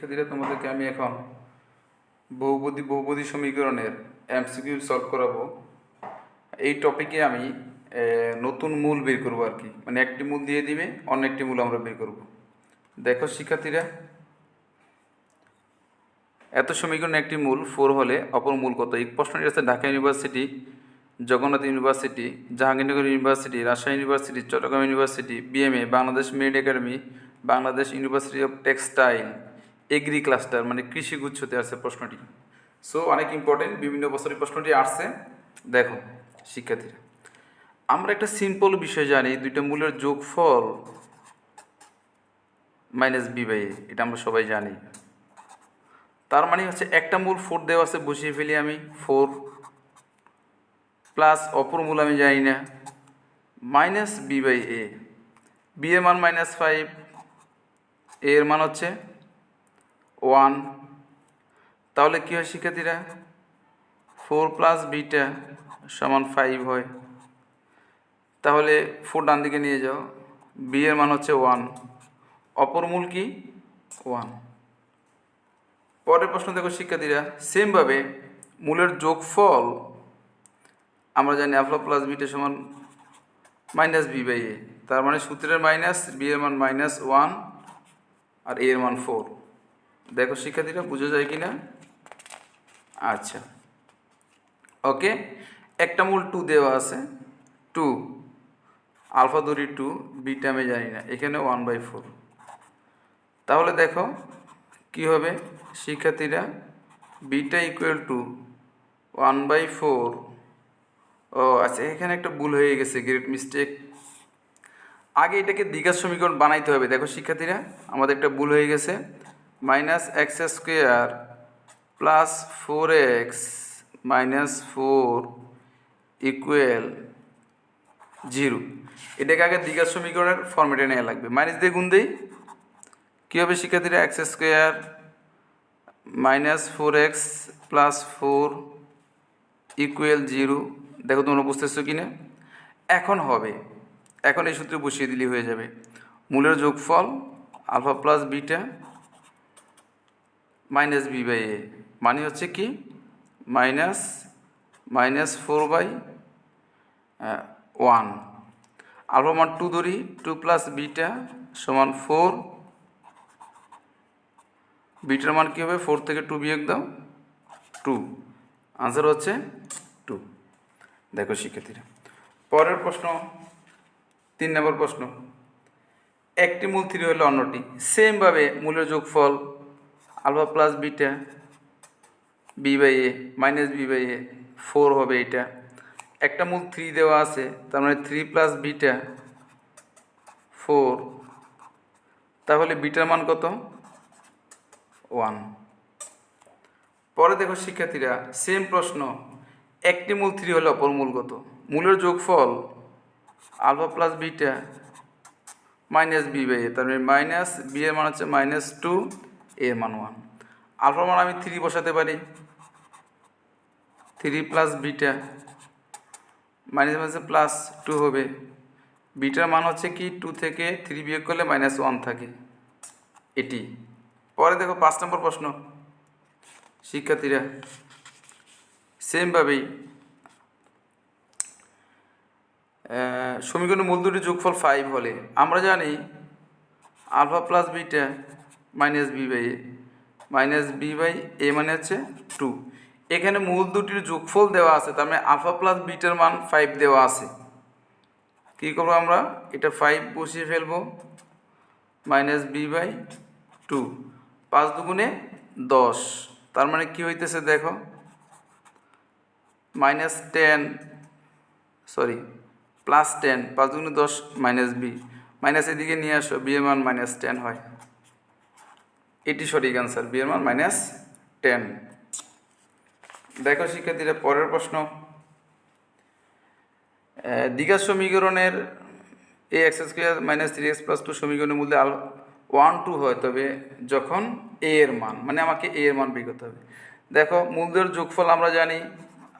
শিক্ষার্থীরা তোমাদেরকে আমি এখন বহুপদী বহুপদী সমীকরণের এমসিকিউ সলভ করাবো। এই টপিকে আমি নতুন মূল বের করব আর কি। মানে একটি মূল দিয়ে দিবে, অন্য একটি মূল আমরা বের করব। দেখো শিক্ষার্থীরা, এত সমীকরণ একটি মূল ফোর হলে অপর মূল কত? এই প্রশ্নটি আছে Dhaka university, Jagannath university, Jahangirnagar university, Rajshahi university, Chattogram university BMA Bangladesh merit academy, Bangladesh university of textile. Agri cluster মানে কৃষি গুচ্ছতে আছে প্রশ্নটি। সো অনেক ইম্পর্টেন্ট বিভিন্ন বছরের প্রশ্নটি আসছে। দেখো, শিক্ষার্থীরা, আমরা একটা সিম্পল বিষয় জানি, দুইটা মূলের যোগফল মাইনাস বি বাই এটা আমরা সবাই জানি। তার মানে হচ্ছে একটা মূল ফোর দেওয়া আছে, বসিয়ে ফেলি আমি ফোর প্লাস অপর মূল আমি জানি না। Minus B by A B এর মান মাইনাস ফাইভ এ এর মান হচ্ছে ওয়ান। তাহলে কী হয় শিক্ষার্থীরা? ফোর প্লাস বিটা সমান ফাইভ হয়। তাহলে ফোর ডান দিকে নিয়ে যাও। বি এর মান হচ্ছে ওয়ান অপর মূল কি? ওয়ান পরের প্রশ্ন দেখো শিক্ষার্থীরা সেমভাবে মূলের যোগফল আমরা জানি আলফা প্লাস বিটা সমান মাইনাস বি বাই এ তার মানে সূত্রের মাইনাস বি এর মান মাইনাস ওয়ান আর এ এর মান ফোর দেখো শিক্ষার্থীরা, বুঝে যায় কি না আচ্ছা। ওকে? একটা মূল টু দেওয়া আছে। টু আলফা ধরি টু বিটা আমি জানি না। এখানে ওয়ান বাই ফোর তাহলে দেখো, কি হবে? শিক্ষার্থীরা, beta equal to one by four ও আচ্ছা এখানে একটা ভুল হয়ে গেছে গ্রেট মিস্টেক আগে এটাকে দ্বিঘাত সমীকরণ বানাইতে হবে। দেখো শিক্ষার্থীরা, আমাদের একটা ভুল হয়ে গেছে। Minus X square plus four X minus four equal zero এটাকে আগে দ্বিঘাত সমীকরণের ফর্মেটে নেওয়া লাগবে। মাইনাস দিয়ে গুণ দেই। কী হবে শিক্ষার্থীরা? X square minus four X plus four equal zero দেখো তোমরা বুঝতেছো কি না এখন হবে। এখন এই সূত্রে বসিয়ে দিলেই হয়ে যাবে। মূলের যোগফল alpha plus beta minus B by A মানে হচ্ছে কি? Minus minus four by one alpha মান টু ধরি টু প্লাস বিটা সমান ফোর বিটার মান কী হবে? ফোর থেকে টু বিয়োগ দাও টু আনসার হচ্ছে টু দেখো শিক্ষার্থীরা। পরের প্রশ্ন, তিন নম্বর প্রশ্ন। একটি মূল থ্রি হলে অন্যটি। সেমভাবে মূলের যোগফল alpha plus beta, B by A, minus B by A, four হবে এটা। একটা মূল থ্রি দেওয়া আছে, তার মানে থ্রি প্লাস বিটা ফোর তাহলে বিটার মান কত? ওয়ান পরে দেখো শিক্ষার্থীরা সেম প্রশ্ন। একটি মূল থ্রি হলে অপর মূল কত? মূলের যোগফল alpha plus beta, minus B by A, তার মানে মাইনাস বি এর মান হচ্ছে মাইনাস টু এ মান ওয়ান আলফার মান আমি থ্রি বসাতে পারি। Three plus beta minus minus plus two হবে। বিটার মান হচ্ছে কি? টু থেকে থ্রি বিয়োগ করলে মাইনাস ওয়ান থাকে। এটি। পরে দেখো পাঁচ নম্বর প্রশ্ন। শিক্ষার্থীরা সেমভাবেই সমীকরণের মূল দুটি যোগফল ফাইভ হলে, আমরা জানি alpha plus beta minus B by A minus B by A মানে হচ্ছে টু এখানে মূল দুটির যোগফল দেওয়া আছে, তার মানে আলফা প্লাস বিটার মান ফাইভ দেওয়া আছে। কী করব আমরা? এটা ফাইভ বসিয়ে ফেলব মাইনাস বি বাই টু পাঁচ দুগুণে দশ। তার মানে কি হইতেছে দেখো? Minus ten sorry plus ten পাঁচ দুগুণে দশ মাইনাস বি মাইনাস এদিকে নিয়ে আসো বি এর মান মাইনাস টেন হয়। এটি সঠিক অ্যান্সার বি এর মান মাইনাস টেন দেখো শিক্ষার্থীরা, পরের প্রশ্ন। দ্বিঘাত সমীকরণের A X square minus three X plus two সমীকরণের মধ্যে আল ওয়ান টু হয়, তবে যখন এ এর মান মানে আমাকে এ এর মান বের করতে হবে। দেখো মূলদের যোগফল আমরা জানি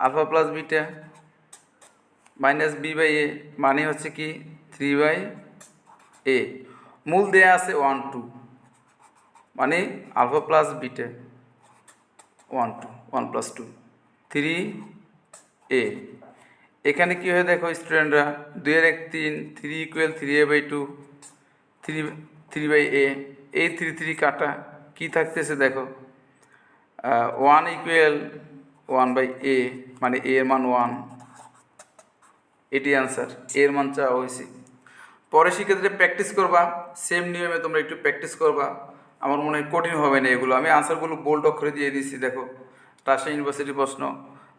alpha plus beta minus B by A মানে হচ্ছে কি থ্রি বাই এ মূল দেয়া আছে ওয়ান টু মানে alpha plus beta one two one plus two three A এখানে কী হয় দেখো স্টুডেন্টরা দুইয়ের এক তিন three equal three A by two three three by A এই থ্রি থ্রি কাটা কী থাকতেছে দেখো? One equal one by A মানে এ এর মান ওয়ান এটি অ্যান্সার এর মান চাওয়া হয়েছে। পরে সেক্ষেত্রে প্র্যাকটিস করবা সেম নিয়মে তোমরা একটু প্র্যাকটিস করবা। আমার মনে হয় কঠিন হবে না এগুলো। আমি আনসারগুলো বোল্ড অক্ষরে দিয়ে দিচ্ছি দেখো। রাজশাহী ইউনিভার্সিটির প্রশ্ন,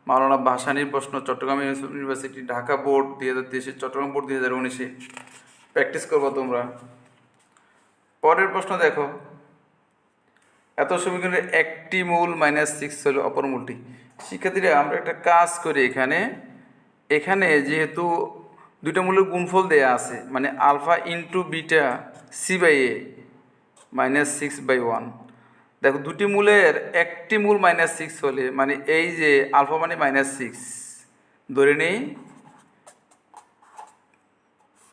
মাওলানা ভাসানির প্রশ্ন, চট্টগ্রাম ইউনিভার্সিটি ঢাকা বোর্ড দুই হাজার তেইশে চট্টগ্রাম বোর্ড দুই হাজার উনিশে। প্র্যাকটিস করব তোমরা। পরের প্রশ্ন দেখো। এত সমীকরণের একটি মূল মাইনাস সিক্স হলো অপর মূলটি। শিক্ষার্থীরা, আমরা একটা কাজ করি এখানে। এখানে যেহেতু দুইটা মূলের গুণফল দেয়া আছে মানে alpha into beta C by A minus six by one দেখো, দুটি মূলের একটি মূল মাইনাস সিক্স হলে মানে এই যে আলফা মানে মাইনাস সিক্স ধরে নেই।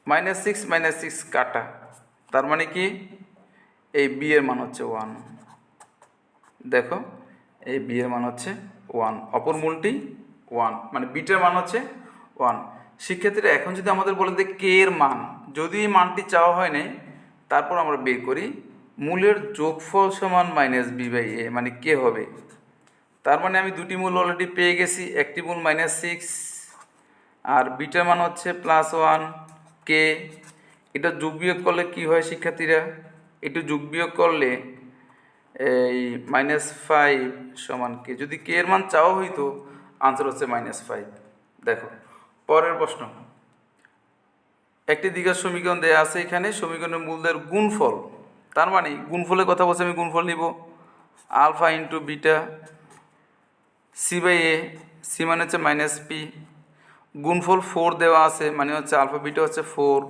মাইনাস সিক্স মাইনাস সিক্স কাটা। তার মানে কি? এই বি এর মান হচ্ছে ওয়ান দেখো, এই বি এর মান হচ্ছে ওয়ান অপর মূলটি ওয়ান মানে বিটার মান হচ্ছে ওয়ান শিক্ষার্থীরা এখন যদি আমাদের বলে যে কে এর মান, যদি এই মানটি চাওয়া হয় নাই তারপর আমরা বের করি মূলের যোগফল সমান মাইনাস বি বাই এ মানে কে হবে। তার মানে আমি দুটি মূল অলরেডি পেয়ে গেছি, একটি মূল মাইনাস সিক্স আর বিটার মান হচ্ছে প্লাস ওয়ান কে এটা যোগ বিয়োগ করলে কি হয় শিক্ষার্থীরা? একটু যোগ বিয়োগ করলে এই মাইনাস ফাইভ সমান কে যদি কে এর মান চাওয়া হইতো আনসার হচ্ছে মাইনাস ফাইভ দেখো, পরের প্রশ্ন। একটি দিঘার সমীকরণ দেওয়া আছে এখানে, সমীকরণের মূলদের গুণফল। তার মানে গুণফলের কথা বলছে, আমি গুণফল নিব। Alpha into beta C by A, C মানে হচ্ছে মাইনাস পি। গুণফল ফোর দেওয়া আছে মানে হচ্ছে আলফা বিটা হচ্ছে four.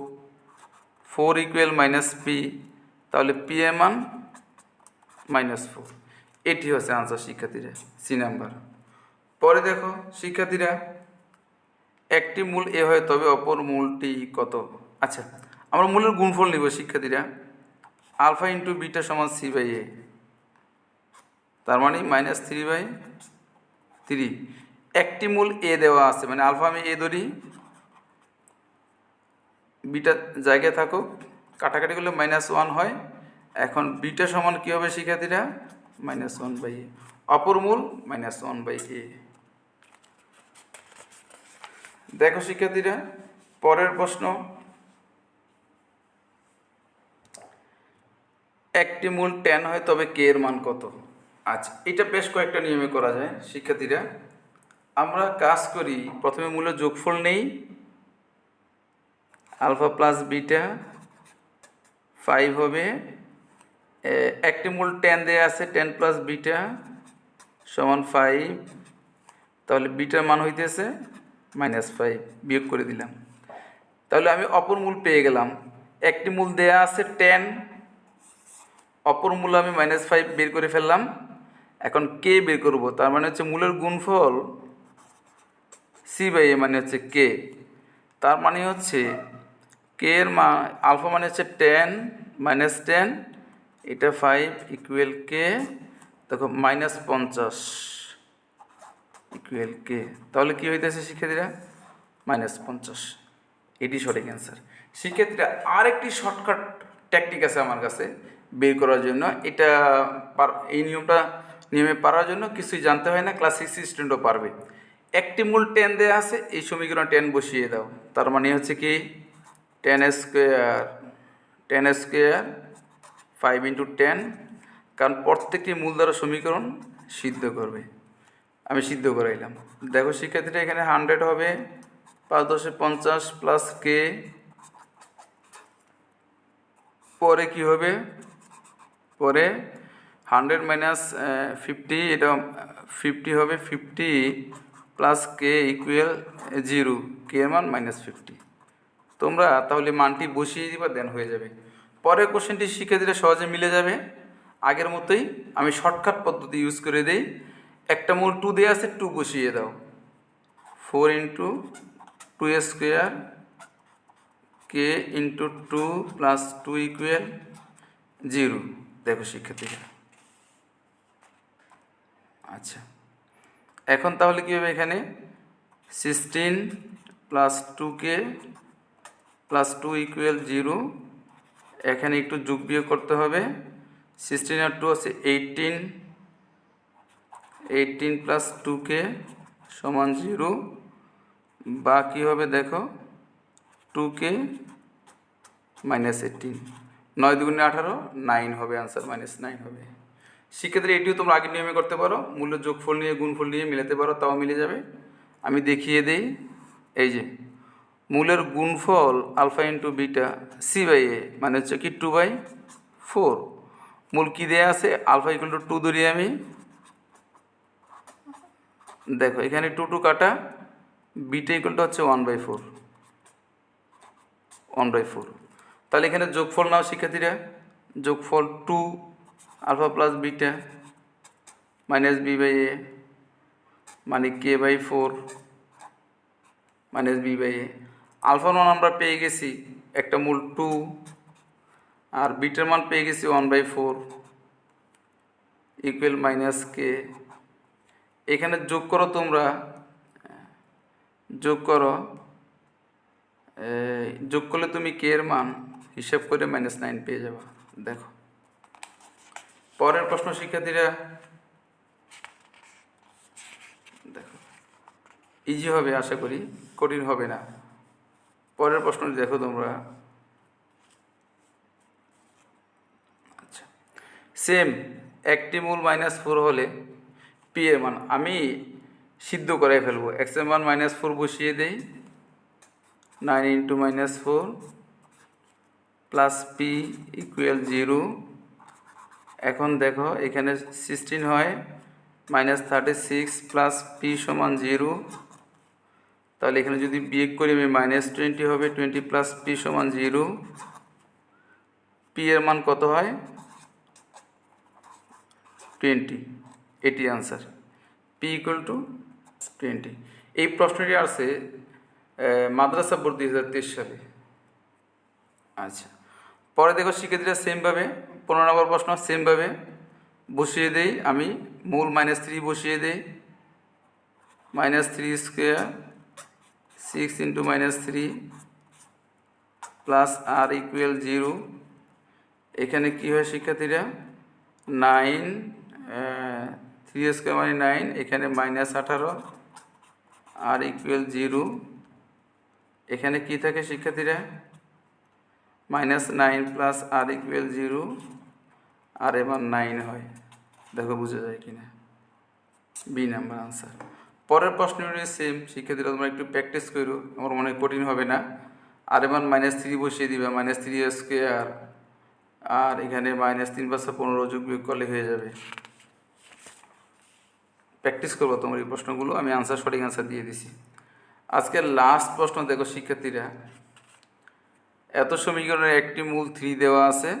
Four equal minus P, তাহলে পি এর মান মাইনাস ফোর এটি হচ্ছে আনসার শিক্ষার্থীরা সি নাম্বার পরে দেখো, শিক্ষার্থীরা, একটি মূল এ হয়, তবে অপর মূলটি কত? আচ্ছা আমরা মূলের গুণফল নিব শিক্ষার্থীরা। আলফা ইন্টু বিটা সমান সি বাই এ। তার মানে মাইনাস থ্রি বাই থ্রি। একটি মূল এ দেওয়া আছে মানে আলফা আমি এ ধরি। বিটা জায়গায় থাকুক, কাটাকাটি করলে মাইনাস ওয়ান হয়। এখন বিটা সমান কী হবে শিক্ষার্থীরা? Minus one by A. অপর মূল মাইনাস ওয়ান বাই এ। দেখো শিক্ষার্থীরা, পরের প্রশ্ন। একটি মূল টেন হয়, তবে কে এর মান কত? আচ্ছা এটা বেশ কয়েকটা নিয়মে করা যায়, শিক্ষার্থীরা। আমরা কাজ করি, প্রথমে মূলের যোগফল নেই। আলফা প্লাস বিটা ফাইভ হবে। একটি মূল টেন দেওয়া আছে টেন প্লাস বিটা সমান ফাইভ তাহলে বিটার মান হইতেছে মাইনাস ফাইভ বিয়োগ করে দিলাম। তাহলে আমি অপর মূল পেয়ে গেলাম। একটি মূল দেয়া আছে টেন অপর মূল আমি মাইনাস ফাইভ বের করে ফেললাম। এখন কে বের করব, তার মানে হচ্ছে মূলের গুণফল সি বাই এ মানে হচ্ছে কে তার মানে হচ্ছে কে এর মা আলফা মানে হচ্ছে টেন মাইনাস টেন এটা ফাইভ ইকুয়াল কে দেখো মাইনাস পঞ্চাশ ইকুয়েল কে তাহলে কী হইতেছে শিক্ষার্থীরা? মাইনাস পঞ্চাশ। এটি সঠিক অ্যান্সার শিক্ষার্থীরা, আরেকটি শর্টকাট ট্যাকটিক আছে আমার কাছে। বের করার জন্য। এটা এই নিয়মটা নিয়মে পারার জন্য কিছুই জানতে হয় না ক্লাস সিক্স স্টুডেন্টও পারবে। একটি মূল টেন দেওয়া আছে, এই সমীকরণ টেন বসিয়ে দাও। তার মানে হচ্ছে কি ten square ten square five into ten কারণ প্রত্যেকটি মূল দ্বারা সমীকরণ সিদ্ধ করবে। আমি সিদ্ধ করাইলাম দেখো শিক্ষার্থীরা এখানে হান্ড্রেড হবে, পাঁচ দশে পঞ্চাশ প্লাস কে পরে কি হবে? পরে হান্ড্রেড মাইনাস ফিফটি, এটা ফিফটি হবে fifty plus k equal zero, k মান মাইনাস ফিফটি। তোমরা তাহলে মানটি বসিয়ে দিবা দেন হয়ে যাবে। পরের কোশ্চেনটি শিক্ষার্থীরা সহজে মিলে যাবে। আগের মতোই আমি শর্টকাট পদ্ধতি ইউজ করে দেই। একটা মূল টু দেওয়া আছে টু বসিয়ে দাও। Four into two square k into two plus two equal zero. দেখো শিক্ষার্থীরা। আচ্ছা। এখন তাহলে কী হবে এখানে? Sixteen plus two k plus two equal zero এখানে একটু যোগ বিয়োগ করতে হবে। সিক্সটিন আর টু আছে eighteen eighteen plus two k সমান জিরো বা কী হবে দেখো টু কে মাইনাস এইটিন নয় দুগুণে আঠারো নাইন হবে আনসার মাইনাস নাইন হবে। সেক্ষেত্রে এটিও তোমরা আগের নিয়মে করতে পারো, মূল্য যোগফল নিয়ে, গুণফল নিয়ে মিলাতে পারো, তাও মিলে যাবে। আমি দেখিয়ে দেই, এই যে, মূলের গুণফল alpha into beta c by a মানে হচ্ছে কি টু বাই ফোর মূল কী দেয়া আছে? আলফা ইকুয়াল টু টু ধরি আমি। দেখো, এখানে টু টু কাটা বিটা ইকুয়ালটা হচ্ছে one by four one by four তাহলে এখানে যোগফল নাও শিক্ষার্থীরা। যোগফল two, alpha plus beta, minus b by a মানে k by four, minus b by a. আলফার মান আমরা পেয়ে গেছি একটা মূল টু, আর বিটার মান পেয়ে গেছি one by four, equal minus k. এখানে যোগ করো তোমরা, যোগ করো যোগ করলে তুমি কে এর মান? হিসাব করে মাইনাস নাইন পেয়ে যাব। দেখো। পরের প্রশ্ন শিক্ষার্থীরা, দেখো। ইজি হবে, আশা করি। কঠিন হবে না। পরের প্রশ্নটি দেখো তোমরা। আচ্ছা। সেম একটি মূল মাইনাস ফোর হলে পি এর মান আমি সিদ্ধ করে ফেলব। এক্সের মান মাইনাস ফোর বসিয়ে দেই। Nine into minus four plus p equal zero এখন দেখো, এখানে সিক্সটিন হয় minus thirty six plus p সমান জিরো তাহলে এখানে যদি বিয়োগ করি আমি মাইনাস টোয়েন্টি হবে টোয়েন্টি প্লাস পি সমান জিরো পি এর মান কত হয়? টোয়েন্টি এটি answer p equal to twenty এই প্রশ্নটি আসছে মাদ্রাসা বোর্ড দুই হাজার তেইশ সালে। আচ্ছা। পরে দেখো শিক্ষার্থীরা সেমভাবে পনেরো নম্বর প্রশ্ন সেমভাবে বসিয়ে দেই আমি। মূল মাইনাস থ্রি বসিয়ে দেই। Minus three square six into minus three plus r equal zero এখানে কী হয় শিক্ষার্থীরা? নাইন থ্রি স্কোয়ার মানে নাইন এখানে মাইনাস আঠারো আর ইকুয়াল জিরো এখানে কী থাকে শিক্ষার্থীরা? Minus nine plus r equal zero আর এবার নাইন হয়। দেখো বোঝা যায় কিনা। বি নাম্বার আনসার পরের প্রশ্নটি সেম শিক্ষার্থীরা তোমরা একটু প্র্যাকটিস করো, আমার মনে কঠিন হবে না। আর এবার মাইনাস থ্রি বসিয়ে দিবে মাইনাস থ্রি স্কোয়ার আর এখানে মাইনাস তিন পাঁচশো পনেরো যোগ বিয়োগ করলে হয়ে যাবে। প্র্যাকটিস করব তোমার এই প্রশ্নগুলো, আমি আনসার সঠিক আনসার দিয়ে দিছি। আজকের লাস্ট প্রশ্ন দেখো শিক্ষার্থীরা। এত সমীকরণের একটি মূল থ্রি দেওয়া আছে,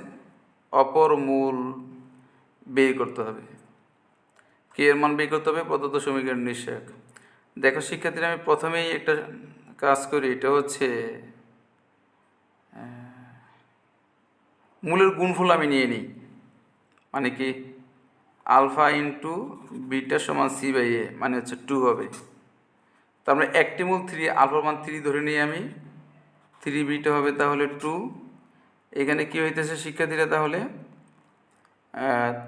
অপর মূল বের করতে হবে। কে এর মান বের করতে হবে, প্রদত্ত সমীকরণ নিশ্চয়ক। দেখো, শিক্ষার্থীরা, আমি প্রথমেই একটা কাজ করি, এটা হচ্ছে মূলের গুণফল আমি নিয়ে নিই। মানে কি? আলফা ইন্টু বিটা সমান সি বাই এ মানে হচ্ছে টু হবে। তার মানে একটি মূল থ্রি আলফা মান থ্রি ধরে নিই আমি। থ্রি বিটা হবে তাহলে টু এখানে কি হইতেছে শিক্ষার্থীরা তাহলে?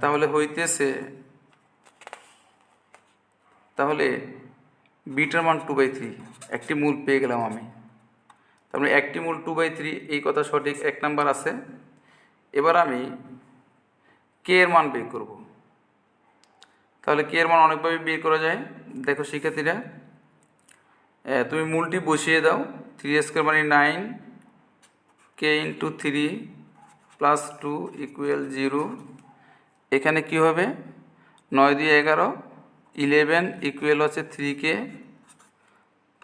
তাহলে হইতেছে, তাহলে বিটার মান টু বাই থ্রি একটি মূল পেয়ে গেলাম আমি। তার মানে একটি মূল টু বাই থ্রি এই কথা সঠিক এক নাম্বার আছে। এবার আমি কে এর মান বের করব। তাহলে কে এর মান অনেকভাবে বের করা যায়। দেখো শিক্ষার্থীরা তুমি মূলটি বসিয়ে দাও। থ্রি স্কোয়ার মানে nine k into three plus two equal zero এখানে কি হবে? নয় দিয়ে এগারো ইলেভেন ইকুয়াল হচ্ছে থ্রি কে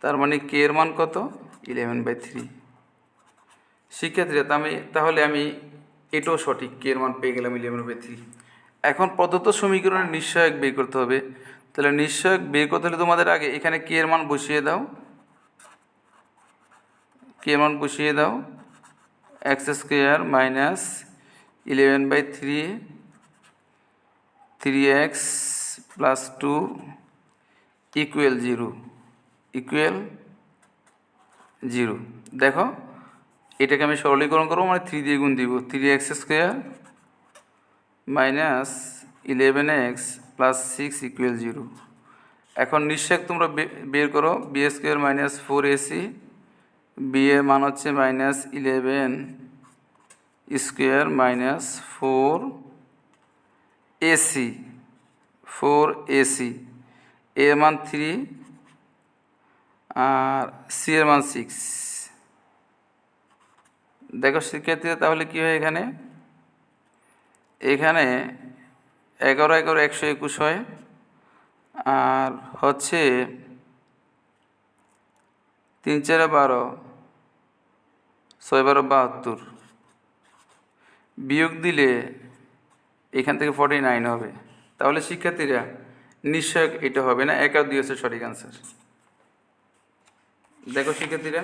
তার মানে কে এর মান কত? ইলেভেন বাই থ্রি শিক্ষার্থীরা আমি তাহলে আমি এটাও সঠিক কে এর মান পেয়ে গেলাম ইলেভেন বাই থ্রি এখন প্রদত্ত সমীকরণের নিশ্চয়ক বের করতে হবে। তাহলে নিশ্চয়ক বের করতে হলে তোমাদের আগে এখানে কে এর মান বসিয়ে দাও। কে এর মান বসিয়ে দাও? X square minus eleven by three three x plus two equal zero equal zero দেখো, এটাকে আমি সরলীকরণ করব মানে থ্রি দিয়ে গুণ দিব। Three x square minus eleven x plus six equal zero এখন নিশ্চয় তোমরা বের করো b square minus four a c b এর মান হচ্ছে minus eleven square minus four a c four a c এর মান থ্রি আর সি এর মান সিক্স দেখো শিক্ষার্থীরা, তাহলে কী হয় এখানে? এখানে এগারো এগারো একশো একুশ হয়। আর হচ্ছে তিন চারে বারো। ছয় বারো বাহাত্তর। বিয়োগ দিলে এখান থেকে ফর্টি নাইন হবে। তাহলে শিক্ষার্থীরা নিশ্চয় এটা হবে না? এক দুই হচ্ছে সঠিক আনসার দেখো শিক্ষার্থীরা,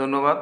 ধন্যবাদ।